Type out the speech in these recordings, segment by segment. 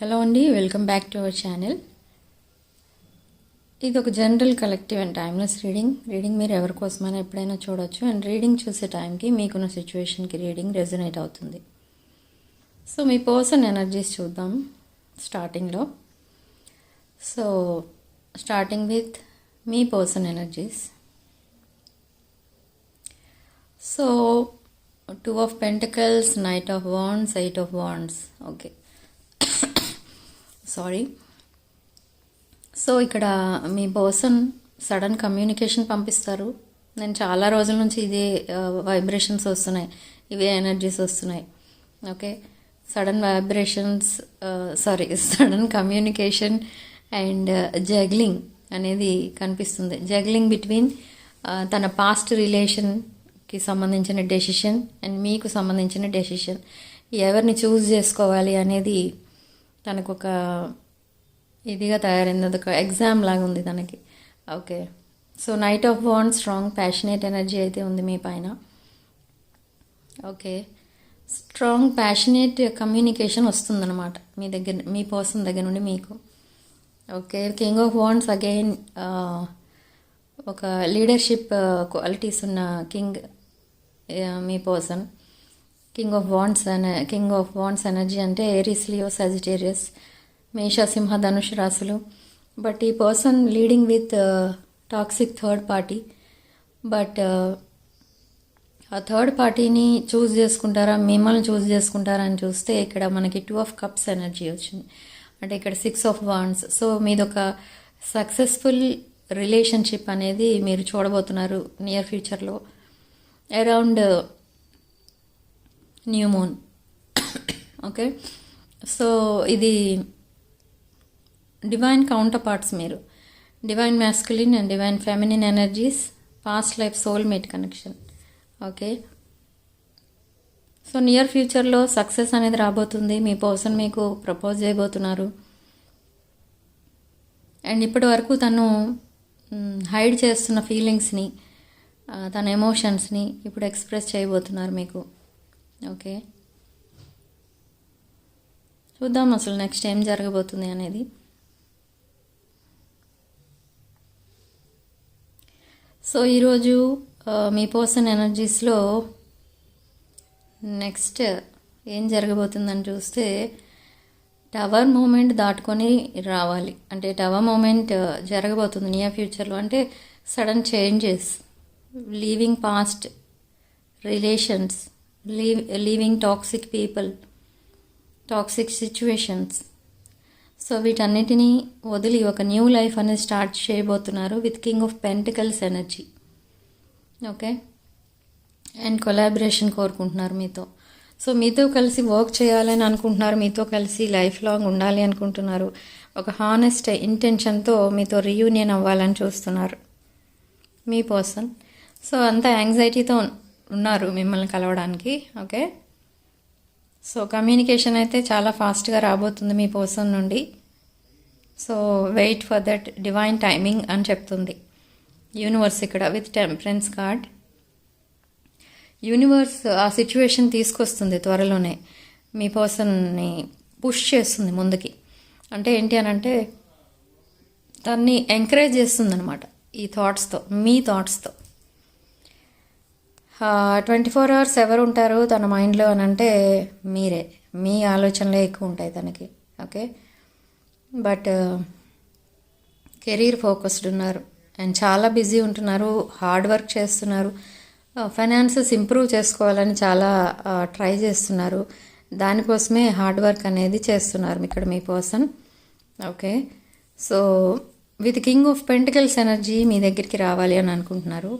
Hello అండి welcome back to our channel ఇది ఒక general collective and timeless reading reading మీరు ఎవరి కోసమైనా ఎప్పుడైనా చూడొచ్చు. అండ్ రీడింగ్ చూసే టైంకి మీకున్న సిచ్యువేషన్కి రీడింగ్ రెజనేట్ అవుతుంది. సో మీ పర్సన్ ఎనర్జీస్ చూద్దాం స్టార్టింగ్లో so starting with me person energies so two of pentacles knight of wands eight of wands okay sorry so ఇక్కడ మీ పర్సన్ సడన్ కమ్యూనికేషన్ పంపిస్తారు. నేను చాలా రోజుల నుంచి ఇదే వైబ్రేషన్స్ వస్తున్నాయి. ఇవే ఎనర్జీస్ వస్తున్నాయి. Okay sudden vibrations sorry sudden communication and juggling అనేది కనిపిస్తుంది. జగ్లింగ్ బిట్వీన్ తన పాస్ట్ రిలేషన్కి సంబంధించిన డెసిషన్ అండ్ మీకు సంబంధించిన డెసిషన్ ఎవరిని చూస్ చేసుకోవాలి అనేది తనకు ఒక ఇదిగా తయారైంది. అదొక ఎగ్జామ్ లాగా ఉంది తనకి. ఓకే. సో నైట్ ఆఫ్ వాన్ స్ట్రాంగ్ ప్యాషనేట్ ఎనర్జీ అయితే ఉంది మీ పైన. ఓకే. స్ట్రాంగ్ ప్యాషనేట్ కమ్యూనికేషన్ వస్తుందన్నమాట మీ దగ్గర మీ పర్సన్ దగ్గర నుండి మీకు. Okay. King of wands again ఒక లీడర్షిప్ క్వాలిటీస్ ఉన్న కింగ్ మీ పర్సన్ కింగ్ ఆఫ్ వాండ్స్ అనే కింగ్ ఆఫ్ వాండ్స్ ఎనర్జీ అంటే ఏరిస్ లియో సజిటేరియస్ మేష సింహ ధనుష్ రాసులు బట్ ఈ person leading with toxic third party but ఆ థర్డ్ పార్టీని చూస్ చేసుకుంటారా మిమ్మల్ని చూస్ చేసుకుంటారా అని చూస్తే ఇక్కడ మనకి టూ ఆఫ్ కప్స్ ఎనర్జీ వచ్చింది. అంటే ఇక్కడ సిక్స్ ఆఫ్ వాండ్స్ సో మీదొక సక్సెస్ఫుల్ రిలేషన్షిప్ అనేది మీరు చూడబోతున్నారు నియర్ ఫ్యూచర్లో around new moon okay so ఇది డివైన్ కౌంటర్ పార్ట్స్ మీరు divine masculine and divine feminine energies past life soulmate connection okay so near ఫ్యూచర్లో సక్సెస్ అనేది రాబోతుంది. మీ పర్సన్ మీకు ప్రపోజ్ చేయబోతున్నారు. అండ్ ఇప్పటి వరకు తను హైడ్ చేస్తున్న ఫీలింగ్స్ని తన ఎమోషన్స్ని ఇప్పుడు ఎక్స్ప్రెస్ చేయబోతున్నారు మీకు. ఓకే. చూద్దాం అసలు నెక్స్ట్ ఏం జరగబోతుంది అనేది. సో ఈరోజు మీ పర్సన్ ఎనర్జీస్లో నెక్స్ట్ ఏం జరగబోతుందని చూస్తే టవర్ మూమెంట్ దాటుకొని రావాలి. అంటే టవర్ మూమెంట్ జరగబోతుంది నియర్ ఫ్యూచర్లో అంటే sudden changes leaving past relations leaving toxic people toxic situations so వీటన్నిటినీ వదిలి ఒక న్యూ లైఫ్ అనేది స్టార్ట్ చేయబోతున్నారు with king of pentacles energy okay and collaboration కోరుకుంటున్నారు మీతో. సో మీతో కలిసి వర్క్ చేయాలని అనుకుంటున్నారు మీతో కలిసి లైఫ్ లాంగ్ ఉండాలి అనుకుంటున్నారు. ఒక హానెస్ట్ ఇంటెన్షన్తో మీతో రీయూనియన్ అవ్వాలని చూస్తున్నారు. మీ పర్సన్ సో అంత యాంగ్జైటీతో ఉన్నారు మిమ్మల్ని కలవడానికి ఓకే సో కమ్యూనికేషన్ అయితే చాలా ఫాస్ట్గా రాబోతుంది మీ పర్సన్ నుండి. So wait for that divine timing అని చెప్తుంది. యూనివర్స్ ఇక్కడ విత్ టెంపరెన్స్ కార్డ్ యూనివర్స్ ఆ సిచ్యువేషన్ తీసుకొస్తుంది త్వరలోనే. మీ పర్సన్ని పుష్ చేస్తుంది ముందుకి. అంటే ఏంటి అని అంటే దాన్ని ఎంకరేజ్ చేస్తుంది అనమాట ఈ థాట్స్తో మీ థాట్స్తో ట్వంటీ ఫోర్ అవర్స్ ఎవరు ఉంటారు తన మైండ్లో అని అంటే మీరే. మీ ఆలోచనలే ఎక్కువ ఉంటాయి తనకి ఓకే? బట్ కెరీర్ ఫోకస్డ్ ఉన్నారు. అండ్ చాలా బిజీ ఉంటున్నారు హార్డ్ వర్క్ చేస్తున్నారు ఫైనాన్సెస్ ఇంప్రూవ్ చేసుకోవాలని చాలా ట్రై చేస్తున్నారు. దానికోసమే హార్డ్ వర్క్ అనేది చేస్తున్నారు ఇక్కడ మీ person okay? So with king of pentacles energy మీ దగ్గరికి రావాలి అని అనుకుంటున్నారు.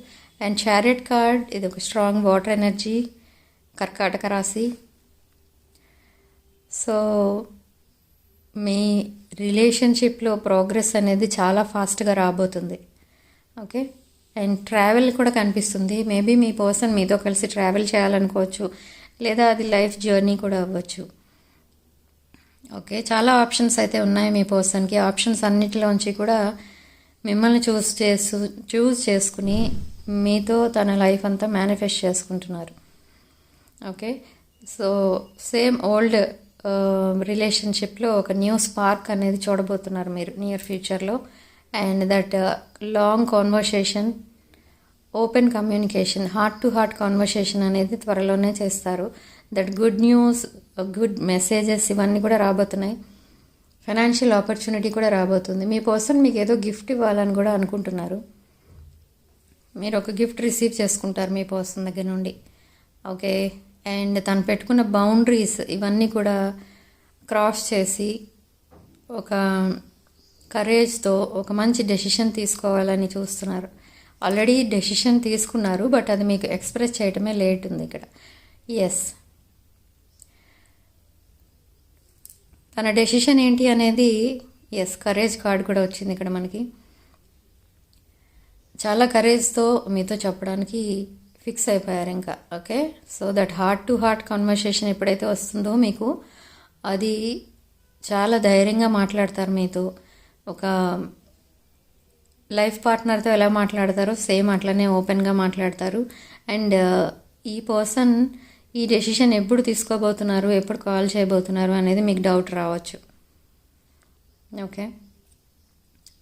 అండ్ చారెట్ కార్డ్ ఇది ఒక స్ట్రాంగ్ వాటర్ ఎనర్జీ కర్కాటక రాశి. సో మీ రిలేషన్షిప్లో ప్రోగ్రెస్ అనేది చాలా ఫాస్ట్గా రాబోతుంది. ఓకే అండ్ ట్రావెల్ కూడా కనిపిస్తుంది. మేబీ మీ పర్సన్ మీతో కలిసి ట్రావెల్ చేయాలనుకోవచ్చు. లేదా అది లైఫ్ జర్నీ కూడా అవ్వచ్చు. ఓకే చాలా ఆప్షన్స్ అయితే ఉన్నాయి మీ పర్సన్కి ఆప్షన్స్ అన్నిటిలోంచి కూడా మిమ్మల్ని చూస్ చేసు చూస్ చేసుకుని మీతో తన లైఫ్ అంతా మేనిఫెస్ట్ చేసుకుంటున్నారు. ఓకే? సో సేమ్ ఓల్డ్ రిలేషన్షిప్లో ఒక న్యూ స్పార్క్ అనేది చూడబోతున్నారు మీరు నియర్ ఫ్యూచర్లో. And that long conversation open communication heart to heart conversation అనేది త్వరలోనే చేస్తారు. That good news good messages ఇవన్నీ కూడా రాబోతున్నాయి. ఫైనాన్షియల్ ఆపర్చునిటీ కూడా రాబోతుంది. మీ పర్సన్ మీకు ఏదో గిఫ్ట్ ఇవ్వాలని కూడా అనుకుంటున్నారు. మీరు ఒక గిఫ్ట్ రిసీవ్ చేసుకుంటారు మీ పర్సన్ దగ్గర నుండి. ఓకే? అండ్ తను పెట్టుకున్న బౌండరీస్ ఇవన్నీ కూడా క్రాస్ చేసి ఒక కరేజ్తో ఒక మంచి డెసిషన్ తీసుకోవాలని చూస్తున్నారు. ఆల్రెడీ డెసిషన్ తీసుకున్నారు బట్ అది మీకు ఎక్స్ప్రెస్ చేయటమే లేట్ ఉంది ఇక్కడ. ఎస్ తన డెసిషన్ ఏంటి అనేది ఎస్ కరేజ్ కార్డ్ కూడా వచ్చింది ఇక్కడ మనకి. చాలా కరేజ్తో మీతో చెప్పడానికి ఫిక్స్ అయిపోయారు ఇంకా okay so that heart to heart conversation ఎప్పుడైతే వస్తుందో మీకు అది చాలా ధైర్యంగా మాట్లాడతారు మీతో. ఒక లైఫ్ పార్ట్నర్తో ఎలా మాట్లాడతారో సేమ్ అట్లనే ఓపెన్గా మాట్లాడతారు. అండ్ ఈ పర్సన్ ఈ డెసిషన్ ఎప్పుడు తీసుకోబోతున్నారు ఎప్పుడు కాల్ చేయబోతున్నారు అనేది మీకు డౌట్ రావచ్చు. ఓకే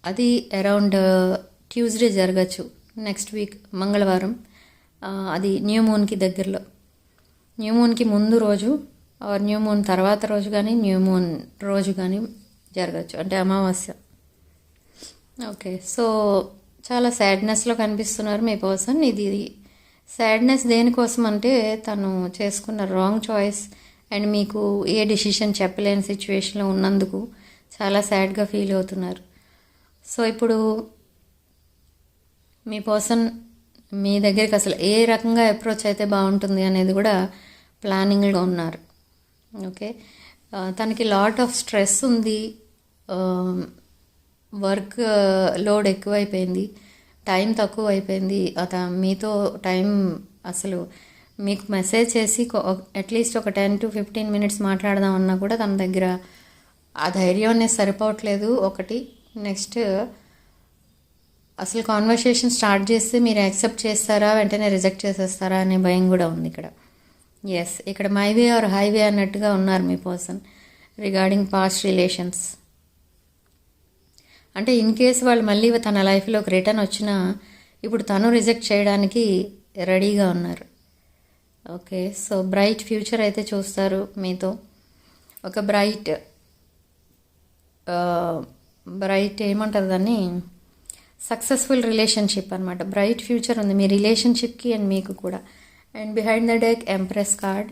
అది అరౌండ్ ట్యూస్డే జరగచ్చు నెక్స్ట్ వీక్ మంగళవారం. అది న్యూ మూన్కి దగ్గరలో. న్యూ మూన్కి ముందు రోజు ఆర్ న్యూ మూన్ తర్వాత రోజు కానీ న్యూ మూన్ రోజు కానీ జరగచ్చు. అంటే అమావాస్య. ఓకే సో చాలా సాడ్నెస్లో కనిపిస్తున్నారు మీ పర్సన్. ఇది సాడ్నెస్ దేనికోసం అంటే తను చేసుకున్న రాంగ్ చాయిస్ అండ్ మీకు ఏ డెసిషన్ చెప్పలేని సిచ్యువేషన్లో ఉన్నందుకు చాలా సాడ్గా ఫీల్ అవుతున్నారు. సో ఇప్పుడు మీ పర్సన్ మీ దగ్గరికి అసలు ఏ రకంగా అప్రోచ్ అయితే బాగుంటుంది అనేది కూడా ప్లానింగ్లో ఉన్నారు. ఓకే? తనకి లాట్ ఆఫ్ స్ట్రెస్ ఉంది. వర్క్ లోడ్ ఎక్కువైపోయింది. టైం తక్కువ అయిపోయింది అత మీతో టైం అసలు మీకు మెసేజ్ చేసి అట్లీస్ట్ ఒక టెన్ టు ఫిఫ్టీన్ మినిట్స్ మాట్లాడదాం అన్నా కూడా తన దగ్గర ఆ ధైర్యం అనేది సరిపోవట్లేదు. ఒకటి నెక్స్ట్ అసలు కాన్వర్సేషన్ స్టార్ట్ చేస్తే మీరు యాక్సెప్ట్ చేస్తారా? వెంటనే రిజెక్ట్ చేసేస్తారా అనే భయం కూడా ఉంది ఇక్కడ. ఎస్ ఇక్కడ మైవే ఆర్ హైవే అన్నట్టుగా ఉన్నారు మీ పర్సన్ రిగార్డింగ్ పాస్ట్ రిలేషన్స్ అంటే ఇన్ కేస్ వాళ్ళు మళ్ళీ తన లైఫ్లోకి రిటర్న్ వచ్చినా ఇప్పుడు తను రిజెక్ట్ చేయడానికి రెడీగా ఉన్నారు. ఓకే సో బ్రైట్ ఫ్యూచర్ అయితే చూస్తారు మీతో. ఒక బ్రైట్ బ్రైట్ uh, ఏమంటారు దాన్ని? సక్సెస్ఫుల్ రిలేషన్షిప్ అనమాట బ్రైట్ ఫ్యూచర్ ఉంది మీ రిలేషన్షిప్కి అండ్ మీకు కూడా. And behind the deck empress card.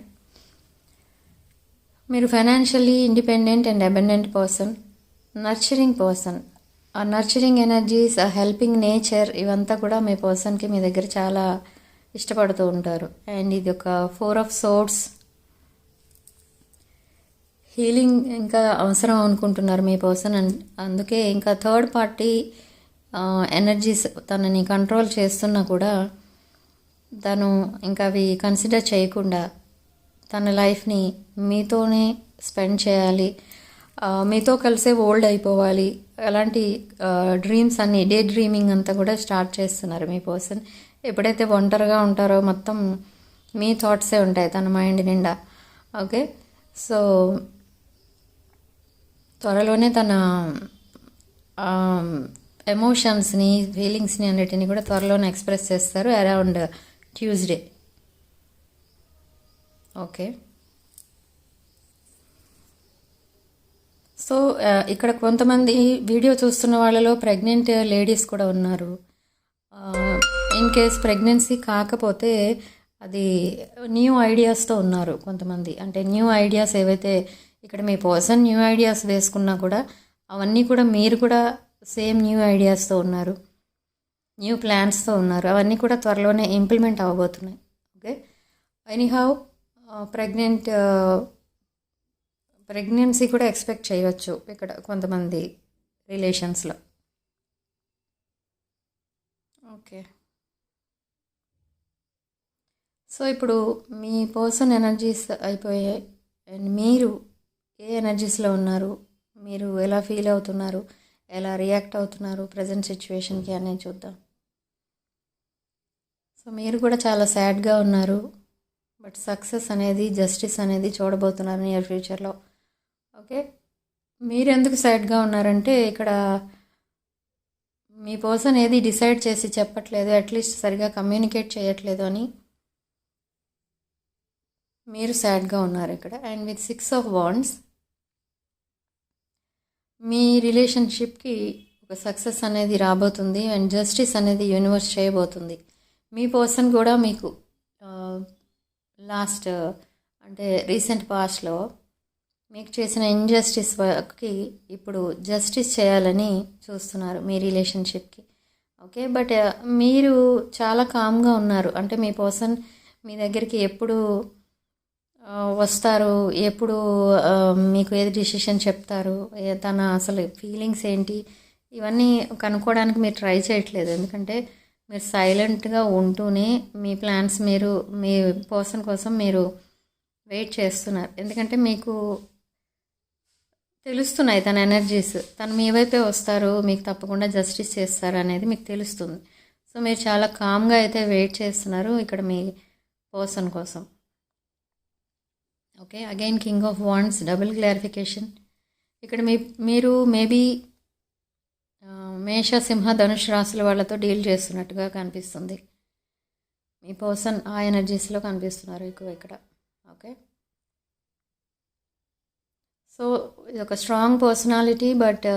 మీరు financially independent and abundant person nurturing person. ఆ నర్చరింగ్ ఎనర్జీస్ ఆ హెల్పింగ్ నేచర్ ఇవంతా కూడా మీ పర్సన్కి మీ దగ్గర చాలా ఇష్టపడుతూ ఉంటారు. అండ్ ఇది ఒక ఫోర్ ఆఫ్ సోర్ట్స్ హీలింగ్ ఇంకా అవసరం అనుకుంటున్నారు మీ పర్సన్. అండ్ అందుకే ఇంకా థర్డ్ పార్టీ ఎనర్జీస్ తనని కంట్రోల్ చేస్తున్నా కూడా తను ఇంకా అవి కన్సిడర్ చేయకుండా తన లైఫ్ని మీతోనే స్పెండ్ చేయాలి. మీతో కలిసే ఓల్డ్ అయిపోవాలి. అలాంటి డ్రీమ్స్ అన్ని డే డ్రీమింగ్ అంతా కూడా స్టార్ట్ చేస్తున్నారు మీ పర్సన్ ఎప్పుడైతే ఒంటరిగా ఉంటారో మొత్తం మీ థాట్సే ఉంటాయి తన మైండ్ నిండా. ఓకే సో త్వరలోనే తన ఎమోషన్స్ని ఫీలింగ్స్ని అన్నిటిని కూడా త్వరలోనే ఎక్స్ప్రెస్ చేస్తారు అరౌండ్ ట్యూస్డే ఓకే సో ఇక్కడ కొంతమంది వీడియో చూస్తున్న వాళ్ళలో ప్రెగ్నెంట్ లేడీస్ కూడా ఉన్నారు. ఇన్ కేస్ ప్రెగ్నెన్సీ కాకపోతే అది న్యూ ఐడియాస్తో ఉన్నారు కొంతమంది. అంటే న్యూ ఐడియాస్ ఏవైతే ఇక్కడ మీ పర్సన్ న్యూ ఐడియాస్ వేసుకున్నా కూడా అవన్నీ కూడా మీరు కూడా సేమ్ న్యూ ఐడియాస్తో ఉన్నారు. న్యూ ప్లాన్స్తో ఉన్నారు. అవన్నీ కూడా త్వరలోనే ఇంప్లిమెంట్ అవ్వబోతున్నాయి. ఓకే? ఎనీహౌ ప్రెగ్నెంట్ ప్రెగ్నెన్సీ కూడా ఎక్స్పెక్ట్ చేయవచ్చు ఇక్కడ కొంతమంది రిలేషన్స్లో. ఓకే. సో ఇప్పుడు మీ పర్సన్ ఎనర్జీస్ అయిపోయాయి అండ్ మీరు ఏ ఎనర్జీస్లో ఉన్నారు? మీరు ఎలా ఫీల్ అవుతున్నారు? ఎలా రియాక్ట్ అవుతున్నారు ప్రజెంట్ సిచ్యువేషన్కి అనేది చూద్దాం. సో మీరు కూడా చాలా సాడ్గా ఉన్నారు. బట్ సక్సెస్ అనేది జస్టిస్ అనేది చూడబోతున్నారు నియర్ ఫ్యూచర్లో. ఓకే? మీరు ఎందుకు సైడ్గా ఉన్నారంటే ఇక్కడ మీ పర్సన్ ఏది డిసైడ్ చేసి చెప్పట్లేదు అట్లీస్ట్ సరిగా కమ్యూనికేట్ చేయట్లేదు అని మీరు సాడ్గా ఉన్నారు ఇక్కడ. And with six of wands మీ రిలేషన్షిప్కి ఒక సక్సెస్ అనేది రాబోతుంది అండ్ జస్టిస్ అనేది యూనివర్స్ చేయబోతుంది. మీ పర్సన్ కూడా మీకు లాస్ట్ అంటే రీసెంట్ పాస్ట్లో మీకు చేసిన ఇన్జస్టిస్ వర్క్కి ఇప్పుడు జస్టిస్ చేయాలని చూస్తున్నారు మీ రిలేషన్షిప్కి. ఓకే బట్ మీరు చాలా కామ్గా ఉన్నారు. అంటే మీ పర్సన్ మీ దగ్గరికి ఎప్పుడు వస్తారు ఎప్పుడు మీకు ఏది డిసిషన్ చెప్తారు తన అసలు ఫీలింగ్స్ ఏంటి ఇవన్నీ కనుక్కోవడానికి మీరు ట్రై చేయట్లేదు. ఎందుకంటే మీరు సైలెంట్గా ఉంటూనే మీ ప్లాన్స్ మీరు మీ పర్సన్ కోసం మీరు వెయిట్ చేస్తున్నారు. ఎందుకంటే మీకు తెలుస్తున్నాయి తన ఎనర్జీస్ తను మీ వైపే వస్తారు మీకు తప్పకుండా జస్టిస్ చేస్తారు అనేది మీకు తెలుస్తుంది. సో మీరు చాలా కామ్గా అయితే వెయిట్ చేస్తున్నారు ఇక్కడ మీ పర్సన్ కోసం. Okay again king of wands double clarification ఇక్కడ మీ మీరు మేబీ మేష సింహ ధనుష్ రాశుల వాళ్ళతో డీల్ చేస్తున్నట్టుగా కనిపిస్తుంది. మీ పర్సన్ ఆ ఎనర్జీస్లో కనిపిస్తున్నారు ఎక్కువ ఇక్కడ. ఓకే సో ఇది ఒక స్ట్రాంగ్ పర్సనాలిటీ బట్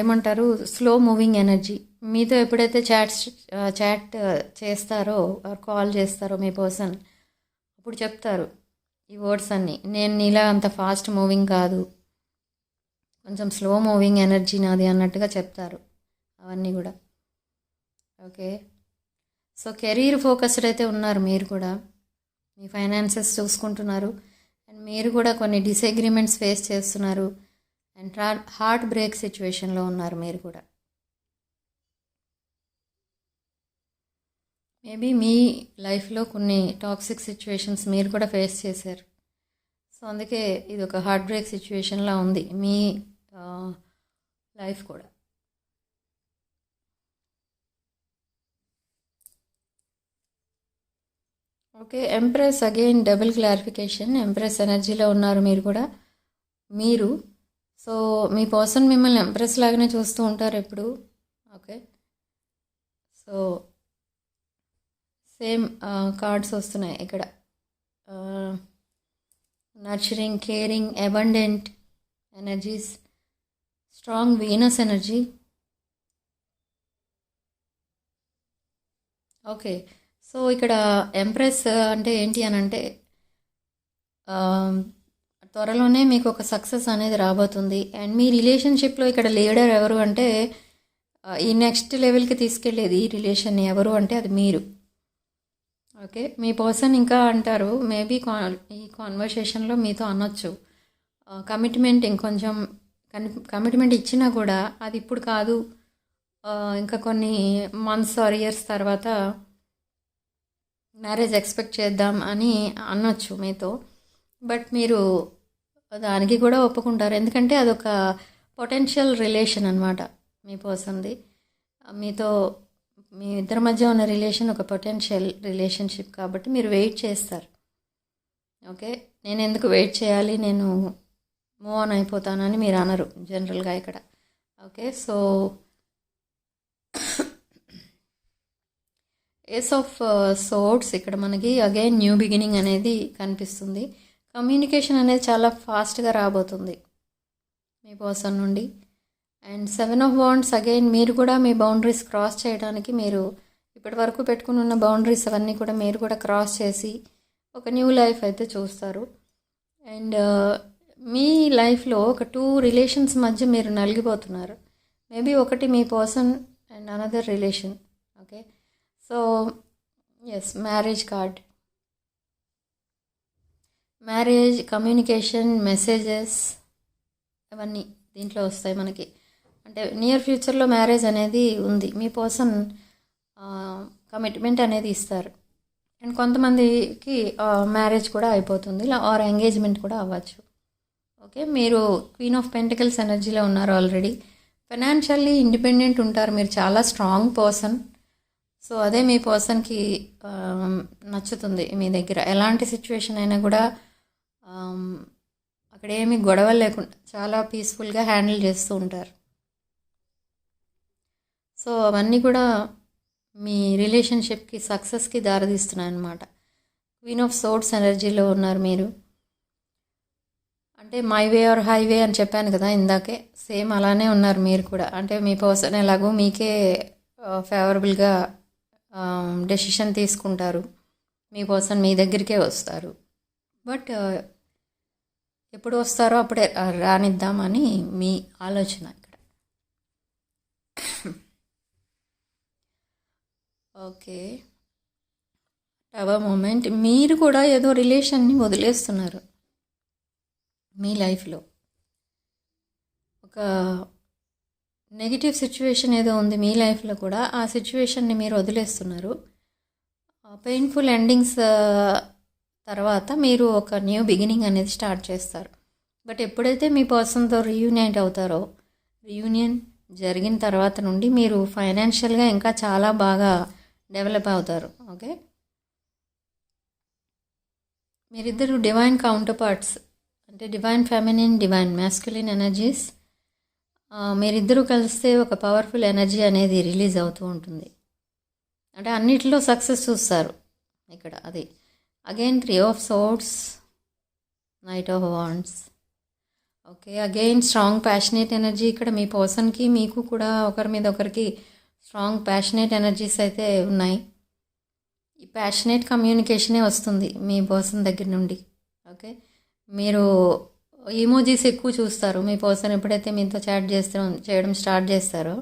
ఏమంటారు? స్లో మూవింగ్ ఎనర్జీ మీతో ఎప్పుడైతే చాట్స్ చాట్ చేస్తారో కాల్ చేస్తారో మీ పర్సన్ ఇప్పుడు చెప్తారు ఈ వర్డ్స్ అన్నీ. నేను నీలా అంత ఫాస్ట్ మూవింగ్ కాదు. కొంచెం స్లో మూవింగ్ ఎనర్జీ నాది అన్నట్టుగా చెప్తారు అవన్నీ కూడా. ఓకే. సో కెరీర్ ఫోకస్డ్ అయితే ఉన్నారు మీరు కూడా. మీ ఫైనాన్సెస్ చూసుకుంటున్నారు. అండ్ మీరు కూడా కొన్ని డిసగ్రిమెంట్స్ ఫేస్ చేస్తున్నారు. అండ్ హార్ట్ బ్రేక్ సిచ్యువేషన్లో ఉన్నారు మీరు కూడా. మేబీ మీ లైఫ్లో కొన్ని టాక్సిక్ సిచ్యువేషన్స్ మీరు కూడా ఫేస్ చేశారు. సో అందుకే ఇది ఒక హార్ట్ బ్రేక్ సిచ్యువేషన్లా ఉంది మీ లైఫ్ కూడా. Okay empress again double clarification. Empress ఎనర్జీలో ఉన్నారు మీరు కూడా. మీరు. సో మీ పర్సన్ మిమ్మల్ని ఎంప్రెస్ లాగానే చూస్తూ ఉంటారు ఎప్పుడు. ఓకే. సో సేమ్ కార్డ్స్ వస్తున్నాయి ఇక్కడ. Nurturing caring abundant energies strong Venus energy okay so ఇక్కడ ఎంప్రెస్ అంటే ఏంటి అని అంటే త్వరలోనే మీకు ఒక సక్సెస్ అనేది రాబోతుంది. అండ్ మీ రిలేషన్షిప్లో ఇక్కడ లీడర్ ఎవరు అంటే ఈ నెక్స్ట్ లెవెల్కి తీసుకెళ్ళేది ఈ రిలేషన్ ఎవరు అంటే అది మీరు. ఓకే. మీ పర్సన్ ఇంకా అంటారు మేబీ ఈ కాన్వర్సేషన్లో మీతో అనొచ్చు. కమిట్మెంట్ ఇంకొంచెం కమిట్మెంట్ ఇచ్చినా కూడా అది ఇప్పుడు కాదు. ఇంకా కొన్ని మంత్స్ ఆర్ ఇయర్స్ తర్వాత మ్యారేజ్ ఎక్స్పెక్ట్ చేద్దాం అని అనొచ్చు మీతో. బట్ మీరు దానికి కూడా ఒప్పుకుంటారు. ఎందుకంటే అదొక పొటెన్షియల్ రిలేషన్ అనమాట మీ పర్సన్ది. మీతో మీ ఇద్దరి మధ్య ఉన్న రిలేషన్ ఒక పొటెన్షియల్ రిలేషన్షిప్ కాబట్టి మీరు వెయిట్ చేస్తారు. ఓకే? నేను ఎందుకు వెయిట్ చేయాలి? నేను మూవ్ ఆన్ అయిపోతానని మీరు అనరు జనరల్గా ఇక్కడ. Okay? So ace of swords ఇక్కడ మనకి అగైన్ న్యూ బిగినింగ్ అనేది కనిపిస్తుంది. కమ్యూనికేషన్ అనేది చాలా ఫాస్ట్గా రాబోతుంది. మీ పర్సన్ నుండి and seven of wands again మీరు కూడా మీ బౌండరీస్ క్రాస్ చేయడానికి మీరు ఇప్పటి వరకు పెట్టుకుని ఉన్న బౌండరీస్ అవన్నీ కూడా మీరు కూడా క్రాస్ చేసి ఒక న్యూ లైఫ్ అయితే చూస్తారు. అండ్ uh, మీ లైఫ్లో ఒక టూ రిలేషన్స్ మధ్య మీరు నలిగిపోతున్నారు. మేబీ ఒకటి మీ person and another relation okay so yes marriage card marriage communication messages అవన్నీ దీంట్లో వస్తాయి మనకి. అంటే నియర్ ఫ్యూచర్లో మ్యారేజ్ అనేది ఉంది. మీ పర్సన్ కమిట్మెంట్ అనేది ఇస్తారు. అండ్ కొంతమందికి మ్యారేజ్ కూడా అయిపోతుంది. ఆర్ ఎంగేజ్మెంట్ కూడా అవ్వచ్చు. ఓకే మీరు క్వీన్ ఆఫ్ పెంటికల్స్ ఎనర్జీలో ఉన్నారు ఆల్రెడీ ఫైనాన్షియల్లీ ఇండిపెండెంట్ ఉంటారు. మీరు చాలా స్ట్రాంగ్ పర్సన్ సో అదే మీ పర్సన్కి నచ్చుతుంది మీ దగ్గర. ఎలాంటి సిచ్యువేషన్ అయినా కూడా అక్కడ ఏమి గొడవ లేకుండా చాలా పీస్ఫుల్గా హ్యాండిల్ చేస్తూ ఉంటారు. సో అవన్నీ కూడా మీ రిలేషన్షిప్కి సక్సెస్కి దారితీస్తున్నాయి అన్నమాట క్వీన్ ఆఫ్ సోర్ట్స్ ఎనర్జీలో ఉన్నారు మీరు. అంటే మై వే ఆర్ హైవే అని చెప్పాను కదా ఇందాకే. సేమ్ అలానే ఉన్నారు మీరు కూడా. అంటే మీ పర్సన్ ఎలాగో మీకే ఫేవరబుల్గా డెసిషన్ తీసుకుంటారు. మీ పర్సన్ మీ దగ్గరికే వస్తారు. బట్ ఎప్పుడు వస్తారో అప్పుడే రానిద్దామని మీ ఆలోచన ఇక్కడ. ఓకే. Tower moment. మీరు కూడా ఏదో రిలేషన్ని వదిలేస్తున్నారు మీ లైఫ్లో. ఒక నెగిటివ్ సిచ్యువేషన్ ఏదో ఉంది మీ లైఫ్లో కూడా ఆ సిచ్యువేషన్ని మీరు వదిలేస్తున్నారు. పెయిన్ఫుల్ ఎండింగ్స్ తర్వాత మీరు ఒక న్యూ బిగినింగ్ అనేది స్టార్ట్ చేస్తారు. బట్ ఎప్పుడైతే మీ పర్సన్తో రీయూనియట్ అవుతారో రీయూనియన్ జరిగిన తర్వాత నుండి మీరు ఫైనాన్షియల్గా ఇంకా చాలా బాగా డెవలప్ అవుతారు. ఓకే? మీరిద్దరు డివైన్ కౌంటర్ పార్ట్స్ అంటే divine feminine divine masculine energies మీరిద్దరూ కలిస్తే ఒక పవర్ఫుల్ ఎనర్జీ అనేది రిలీజ్ అవుతూ ఉంటుంది. అంటే అన్నిటిలో సక్సెస్ చూస్తారు ఇక్కడ అది. Again three of swords knight of wands okay again strong passionate energy ఇక్కడ మీ పర్సన్కి మీకు కూడా ఒకరి మీద ఒకరికి స్ట్రాంగ్ ప్యాషనేట్ ఎనర్జీస్ అయితే ఉన్నాయి. ఈ ప్యాషనేట్ కమ్యూనికేషనే వస్తుంది మీ పర్సన్ దగ్గర నుండి ఓకే? మీరు ఈమోజీస్ ఎక్కువ చూస్తారు. మీ పర్సన్ ఎప్పుడైతే మీతో చాట్ చేస్తే చేయడం స్టార్ట్ చేస్తారో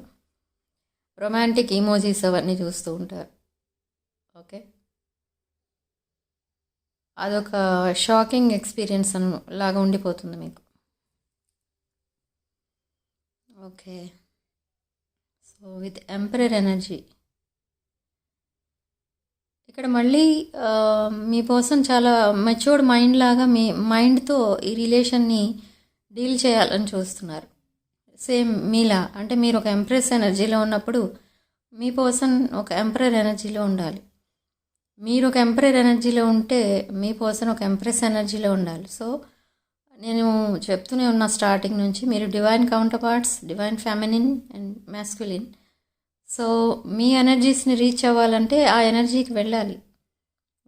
రొమాంటిక్ ఇమోజీస్ అవన్నీ చూస్తూ ఉంటారు. ఓకే? అదొక షాకింగ్ ఎక్స్పీరియన్స్ అను లాగా ఉండిపోతుంది మీకు. Okay. So with emperor energy ఇక్కడ మళ్ళీ మీ కోసం చాలా మెచ్యూర్డ్ మైండ్ లాగా మీ మైండ్తో ఈ రిలేషన్ని డీల్ చేయాలని చూస్తున్నారు. సేమ్ మీలా. అంటే మీరు ఒక ఎంప్రెస్ ఎనర్జీలో ఉన్నప్పుడు మీ పర్సన్ ఒక ఎంప్రర్ ఎనర్జీలో ఉండాలి. మీరు ఒక ఎంప్రర్ ఎనర్జీలో ఉంటే మీ పర్సన్ ఒక ఎంప్రెస్ ఎనర్జీలో ఉండాలి. సో నేను చెప్తూనే ఉన్న స్టార్టింగ్ నుంచి మీరు divine counterparts divine feminine and masculine so మీ ఎనర్జీస్ని రీచ్ అవ్వాలంటే ఆ ఎనర్జీకి వెళ్ళాలి.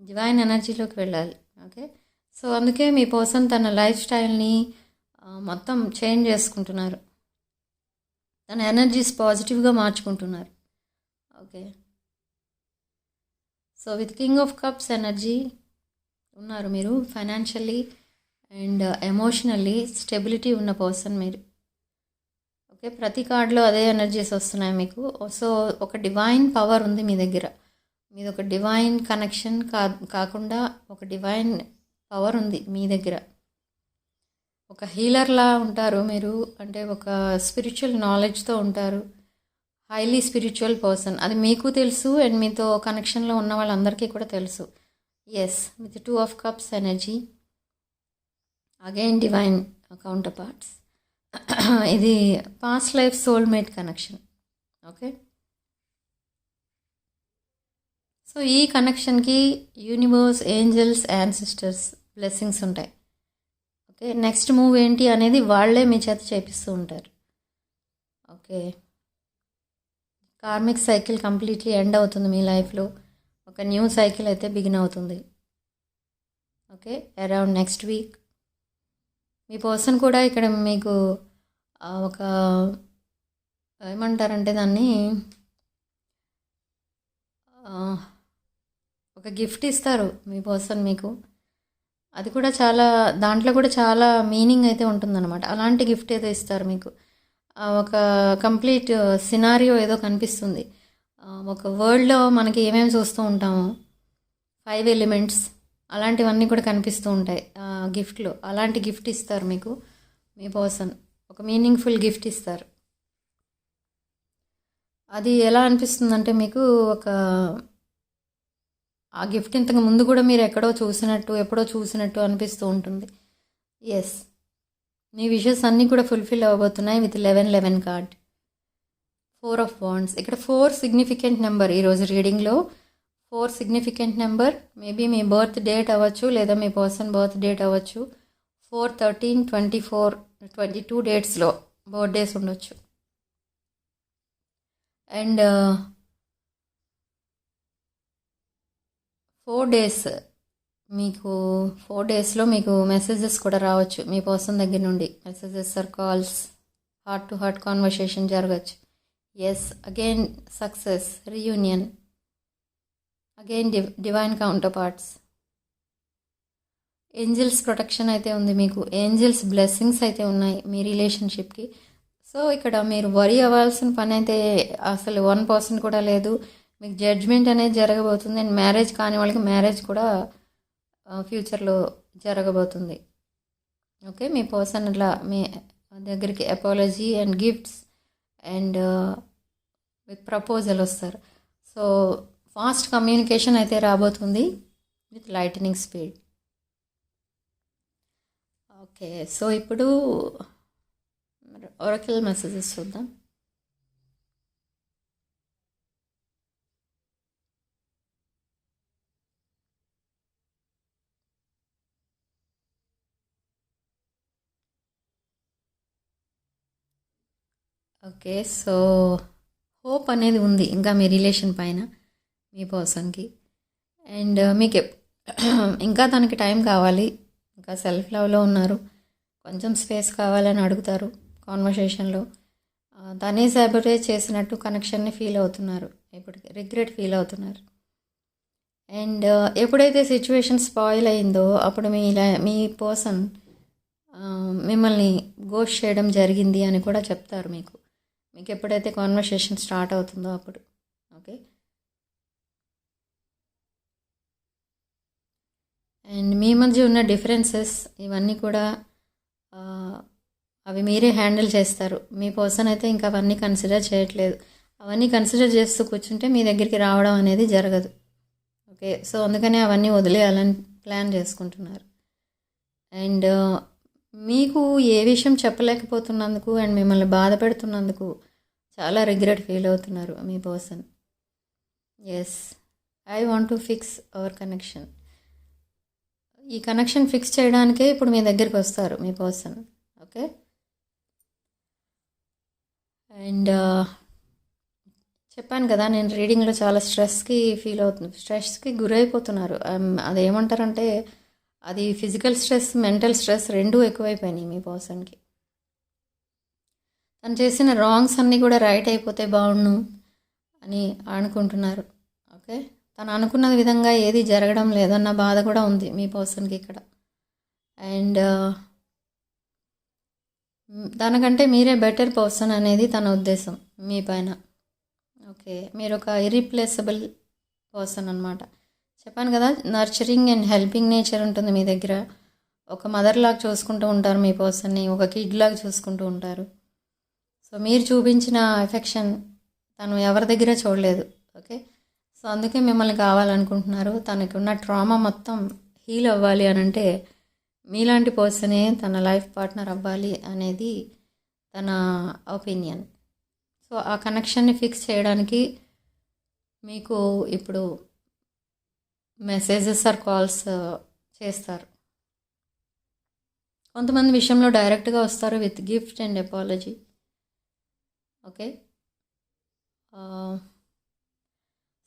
డివైన్ ఎనర్జీలోకి వెళ్ళాలి ఓకే సో అందుకే మీ పర్సన్ తన లైఫ్ స్టైల్ని మొత్తం చేంజ్ చేసుకుంటున్నారు. తన ఎనర్జీస్ పాజిటివ్గా మార్చుకుంటున్నారు okay so with king of cups energy ఉన్నారు మీరు ఫైనాన్షియల్లీ అండ్ ఎమోషనల్లీ స్టెబిలిటీ ఉన్న పర్సన్ మీరు. ఓకే ప్రతి కార్డులో అదే ఎనర్జీస్ వస్తున్నాయి మీకు. సో ఒక డివైన్ పవర్ ఉంది మీ దగ్గర. మీది ఒక డివైన్ కనెక్షన్ కా కాకుండా ఒక డివైన్ పవర్ ఉంది మీ దగ్గర. ఒక హీలర్లా ఉంటారు మీరు అంటే ఒక స్పిరిచువల్ నాలెడ్జ్తో ఉంటారు. Highly spiritual person. అది మీకు తెలుసు అండ్ మీతో కనెక్షన్లో ఉన్న వాళ్ళందరికీ కూడా తెలుసు. Yes with two of cups energy again divine counterparts ఇది past life soulmate connection okay so ఈ కనెక్షన్కి యూనివర్స్ ఏంజల్స్ యాన్సిస్టర్స్ బ్లెస్సింగ్స్ ఉంటాయి. ఓకే నెక్స్ట్ మూవ్ ఏంటి అనేది వాళ్ళే మీ చేత చేపిస్తూ ఉంటారు. Okay karmic cycle completely end అవుతుంది మీ లైఫ్లో ఒక న్యూ సైకిల్ అయితే బిగిన్ అవుతుంది. ఓకే అరౌండ్ నెక్స్ట్ వీక్ మీ పర్సన్ కూడా ఇక్కడ మీకు ఒక ఏమంటారంటే దాన్ని ఒక గిఫ్ట్ ఇస్తారు మీ పర్సన్ మీకు. అది కూడా చాలా దాంట్లో కూడా చాలా మీనింగ్ అయితే ఉంటుందన్నమాట. అలాంటి గిఫ్ట్ ఏదో ఇస్తారు మీకు. ఒక కంప్లీట్ సినారియో ఏదో కనిపిస్తుంది. ఒక వరల్డ్లో మనకి ఏమేమి చూస్తూ ఉంటామో ఫైవ్ ఎలిమెంట్స్ అలాంటివన్నీ కూడా కనిపిస్తూ ఉంటాయి. ఆ అలాంటి గిఫ్ట్ ఇస్తారు మీకు. మీ పర్సన్. ఒక మీనింగ్ఫుల్ గిఫ్ట్ ఇస్తారు. అది ఎలా అనిపిస్తుందంటే మీకు ఒక ఆ గిఫ్ట్ ఇంతకు ముందు కూడా మీరు ఎక్కడో చూసినట్టు ఎప్పుడో చూసినట్టు అనిపిస్తూ ఉంటుంది. ఎస్ మీ విషెస్ అన్నీ కూడా fulfil అవ్వబోతున్నాయి with eleven eleven card. Four of wands ఇక్కడ ఫోర్ సిగ్నిఫికెంట్ నెంబర్ ఈరోజు రీడింగ్లో. ఫోర్ సిగ్నిఫికెంట్ నెంబర్ మేబీ మీ బర్త్ డేట్ అవ్వచ్చు లేదా మీ పర్సన్ బర్త్ డేట్ అవ్వచ్చు. Four thirteen twenty four twenty two డేట్స్లో birthdays ఉండొచ్చు అండ్ ఫోర్ డేస్ మీకు ఫోర్ డేస్లో మీకు మెసేజెస్ కూడా రావచ్చు మీ పర్సన్ దగ్గర నుండి. Messages or calls heart to heart conversation జరగచ్చు. Yes again success reunion again div divine counter parts angels protection అయితే ఉంది మీకు. ఏంజిల్స్ బ్లెస్సింగ్స్ అయితే ఉన్నాయి మీ రిలేషన్షిప్కి సో ఇక్కడ మీరు వరి అవ్వాల్సిన పని అయితే అసలు వన్ పర్సన్ కూడా లేదు. మీకు జడ్జ్మెంట్ అనేది జరగబోతుంది. అండ్ మ్యారేజ్ కాని వాళ్ళకి మ్యారేజ్ కూడా ఫ్యూచర్లో జరగబోతుంది. ఓకే మీ పర్సన్ అట్లా మీ దగ్గరికి apology and gifts and with proposal వస్తారు. సో ఫాస్ట్ కమ్యూనికేషన్ అయితే రాబోతుంది with lightning speed. Okay so ఇప్పుడు ఒరకిల్ మెసేజెస్ చూద్దాం. ఓకే సో హోప్ అనేది ఉంది ఇంకా మీ రిలేషన్ పైన. మీ పర్సన్కి. అండ్ మీకు ఇంకా తనకి టైం కావాలి. ఇంకా సెల్ఫ్ లవ్లో ఉన్నారు. కొంచెం స్పేస్ కావాలని అడుగుతారు కాన్వర్సేషన్లో. తనే సాబిటేజ్ చేసినట్టు కనెక్షన్ని ఫీల్ అవుతున్నారు. ఇప్పటికి రిగ్రెట్ ఫీల్ అవుతున్నారు. అండ్ ఎప్పుడైతే సిచ్యువేషన్ స్పాయిల్ అయిందో అప్పుడు మీ మీ పర్సన్ మిమ్మల్ని గోష్ చేయడం జరిగింది అని కూడా చెప్తారు మీకు. మీకు ఎప్పుడైతే కాన్వర్సేషన్ స్టార్ట్ అవుతుందో అప్పుడు ఓకే అండ్ మీ మధ్య ఉన్న డిఫరెన్సెస్ ఇవన్నీ కూడా అవి మీరే హ్యాండిల్ చేస్తారు. మీ పర్సన్ అయితే ఇంకా అవన్నీ కన్సిడర్ చేయట్లేదు. అవన్నీ కన్సిడర్ చేస్తూ కూర్చుంటే మీ దగ్గరికి రావడం అనేది జరగదు. ఓకే సో అందుకనే అవన్నీ వదిలేయాలని ప్లాన్ చేసుకుంటున్నారు. అండ్ uh, మీకు ఏ విషయం చెప్పలేకపోతున్నందుకు అండ్ మిమ్మల్ని బాధ పెడుతున్నందుకు చాలా రిగ్రెట్ ఫీల్ అవుతున్నారు మీ person yes I want to fix our connection ఈ కనెక్షన్ ఫిక్స్ చేయడానికే ఇప్పుడు మీ దగ్గరికి వస్తారు మీ పర్సన్ ఓకే? అండ్ చెప్పాను కదా నేను రీడింగ్లో చాలా స్ట్రెస్కి ఫీల్ అవుతుంది స్ట్రెస్కి గురైపోతున్నారు. అదేమంటారంటే అది ఫిజికల్ స్ట్రెస్ మెంటల్ స్ట్రెస్ రెండూ ఎక్కువైపోయినాయి మీ పర్సన్కి తను చేసిన రాంగ్స్ అన్నీ కూడా రైట్ అయిపోతే బాగుండు అని అనుకుంటున్నారు ఓకే? తను అనుకున్న విధంగా ఏది జరగడం లేదన్న బాధ కూడా ఉంది మీ పర్సన్కి ఇక్కడ. అండ్ దానికంటే మీరే బెటర్ పర్సన్ అనేది తన ఉద్దేశం మీ పైన. ఓకే మీరు ఒక ఇరీప్లేసబుల్ పర్సన్ అనమాట చెప్పాను కదా నర్చరింగ్ అండ్ హెల్పింగ్ నేచర్ ఉంటుంది మీ దగ్గర. ఒక మదర్ లాగా చూసుకుంటూ ఉంటారు మీ పర్సన్ని ఒక కిడ్ లాగా చూసుకుంటూ ఉంటారు. సో మీరు చూపించిన ఎఫెక్షన్ తను ఎవరి దగ్గర చూడలేదు. ఓకే సో అందుకే మిమ్మల్ని కావాలనుకుంటున్నారు. తనకి ఉన్న ట్రామా మొత్తం హీల్ అవ్వాలి అని అంటే మీలాంటి పర్సనే తన లైఫ్ పార్ట్నర్ అవ్వాలి అనేది తన ఒపీనియన్ సో ఆ కనెక్షన్ని ఫిక్స్ చేయడానికి మీకు ఇప్పుడు మెసేజెస్ ఆర్ కాల్స్ చేస్తారు. కొంతమంది విషయంలో డైరెక్ట్గా వస్తారు with gift and apology okay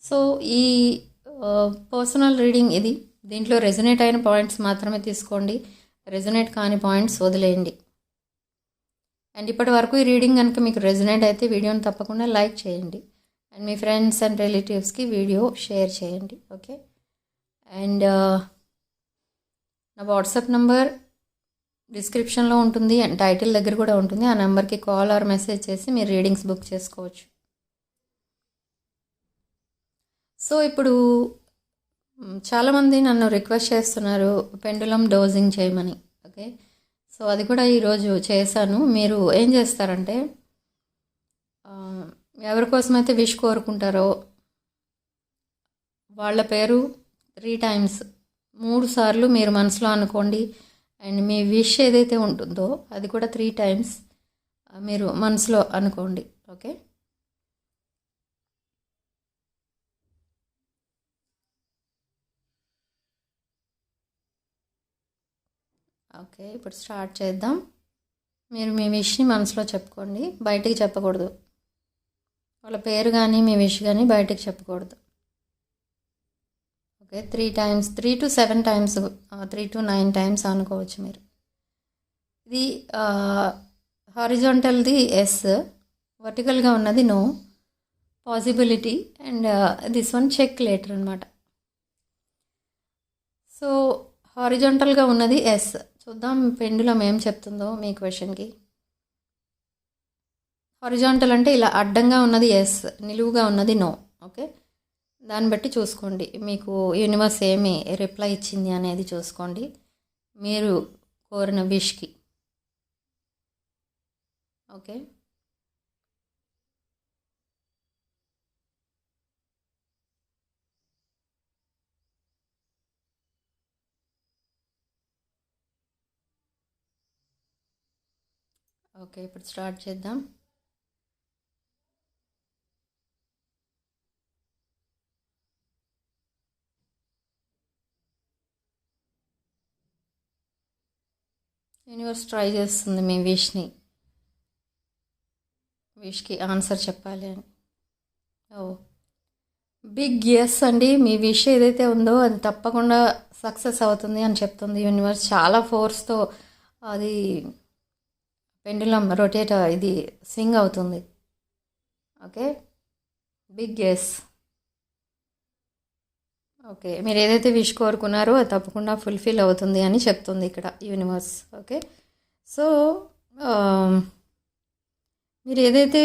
so ఈ పర్సనల్ రీడింగ్ ఇది. దీంట్లో రెజనేట్ అయిన పాయింట్స్ మాత్రమే తీసుకోండి. రెజనేట్ కాని పాయింట్స్ వదిలేయండి. అండ్ ఇప్పటి వరకు ఈ రీడింగ్ కనుక మీకు రెజనేట్ అయితే వీడియోని తప్పకుండా లైక్ చేయండి. అండ్ మీ ఫ్రెండ్స్ అండ్ రిలేటివ్స్కి వీడియో షేర్ చేయండి. ఓకే అండ్ నా వాట్సాప్ నంబర్ డిస్క్రిప్షన్లో ఉంటుంది. అండ్ టైటిల్ దగ్గర కూడా ఉంటుంది. ఆ నెంబర్కి కాల్ ఆర్ మెసేజ్ చేసి మీరు రీడింగ్స్ బుక్ చేసుకోవచ్చు. సో ఇప్పుడు చాలామంది నన్ను రిక్వెస్ట్ చేస్తున్నారు పెండులం డోజింగ్ చేయమని ఓకే? సో అది కూడా ఈరోజు చేశాను. మీరు ఏం చేస్తారంటే ఎవరికోసమైతే ఎవరి కోసమైతే విష్ కోరుకుంటారో వాళ్ళ పేరు త్రీ టైమ్స్ మూడు సార్లు మీరు మనసులో అనుకోండి అండ్ మీ విష్ ఏదైతే ఉంటుందో అది కూడా త్రీ టైమ్స్ మీరు మనసులో అనుకోండి ఓకే? ఓకే ఇప్పుడు స్టార్ట్ చేద్దాం. మీరు మీ విష్ని మనసులో చెప్పుకోండి. బయటికి చెప్పకూడదు. వాళ్ళ పేరు కానీ మీ విష్ కానీ బయటికి చెప్పకూడదు. Okay three times three to seven times three to nine times అనుకోవచ్చు మీరు. ఇది హారిజాంటల్ది ఎస్ వర్టికల్గా ఉన్నది no possibility and this one check later అనమాట సో హారిజాంటల్గా ఉన్నది ఎస్ చూద్దాం పెండులం ఏం చెప్తుందో మీ క్వశ్చన్కి. హొరిజాంటల్ అంటే ఇలా అడ్డంగా ఉన్నది ఎస్ నిలువుగా ఉన్నది నో ఓకే దాన్ని బట్టి చూసుకోండి. మీకు యూనివర్స్ ఏమి రిప్లై ఇచ్చింది అనేది చూసుకోండి. మీరు కోరిన విష్కి ఓకే ఓకే ఇప్పుడు స్టార్ట్ చేద్దాం. యూనివర్స్ ట్రై చేస్తుంది మీ విష్ని విష్కి ఆన్సర్ చెప్పాలి అని. ఓ. బిగ్ ఎస్ అండి. మీ విష్ ఏదైతే ఉందో అది తప్పకుండా సక్సెస్ అవుతుంది అని చెప్తుంది యూనివర్స్ చాలా ఫోర్స్తో అది పెండులం రొటేట్ ఇది స్వింగ్ అవుతుంది. ఓకే? బిగ్ ఎస్ ఓకే మీరు ఏదైతే విష్ కోరుకున్నారో అది తప్పకుండా ఫుల్ఫిల్ అవుతుంది అని చెప్తుంది ఇక్కడ యూనివర్స్. ఓకే? సో మీరు ఏదైతే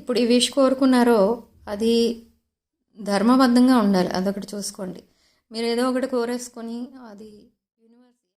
ఇప్పుడు ఈ విష్ కోరుకున్నారో అది ధర్మబద్ధంగా ఉండాలి. అదొకటి చూసుకోండి. మీరు ఏదో ఒకటి కోరేసుకొని అది